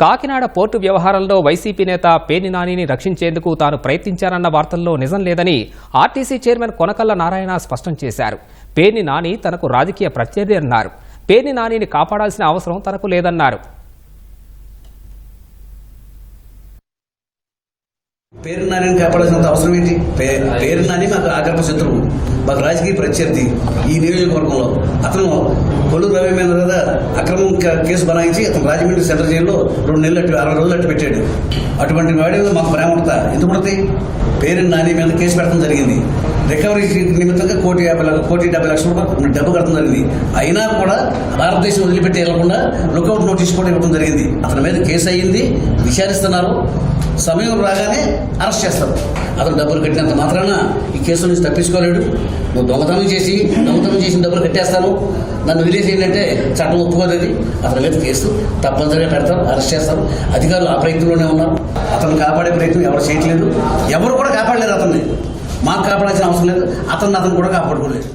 Kakinada port వ్యవహారంలో YCP నేత పేర్ని నానిని రక్షించేందుకు తాను ప్రయత్నించానన్న వార్తల్లో నిజం లేదని ఆర్టీసీ చైర్మన్ కొనకల్ల నారాయణ స్పష్టం చేశారు. పేర్ని నాని తనకు రాజకీయ ప్రత్యర్థి అన్నారు. పేర్ని నానిని కాపాడాల్సిన అవసరం తనకు లేదన్నారు. పేరు నాని కాపాడాల్సినంత అవసరం ఏంటి? పేరు నాని మాకు ఆగ్రహ శత్రువు. మాకు రాజకీయ ప్రత్యర్థి ఈ నియోజకవర్గంలో. అతను కొల్లు రవి మీద కదా అక్రమం కేసు బనాయించి అతను రాజమండ్రి సెంట్రల్ జైల్లో రెండు నెలలు అటు అరవై రోజులు అట్టు పెట్టాడు. అటువంటి వాడి మాకు ప్రేమ ఉంటుంది? ఎందుకు పడుతుంది పేరెంట్ నాని మీద కేసు పెట్టడం జరిగింది. రికవరీ నిమిత్తంగా కోటి యాభై కోటి డెబ్బై లక్షల రూపాయలు డబ్బు కట్టడం అయినా కూడా భారతదేశం వదిలిపెట్టి వెళ్ళకుండా లుకౌట్ నోటీస్ కూడా ఇవ్వడం జరిగింది. అతని మీద కేసు అయ్యింది విచారిస్తున్నారు. సమయం రాగానే అరెస్ట్ చేస్తారు. అతను డబ్బులు కట్టినంత మాత్రాన ఈ కేసు నుంచి తప్పించుకోలేడు. నువ్వు దొంగతనం చేసి దొంగతనం చేసిన డబ్బులు కట్టేస్తాను. నన్ను విలేజ్ ఏంటంటే చట్టం ఒప్పుకోలేదు అతని మీద కేసు తప్పనిసరిగా పెడతారు అరెస్ట్ చేస్తారు. అధికారులు ఆ ప్రయత్నంలోనే ఉన్నారు. అతను కాపాడే ప్రయత్నం ఎవరు చేయట్లేదు. ఎవరు కూడా కాపాడలేదు అతన్ని. మాకు కాపాడాల్సిన అవసరం లేదు అతన్ని అతను కూడా కాపాడుకోలేదు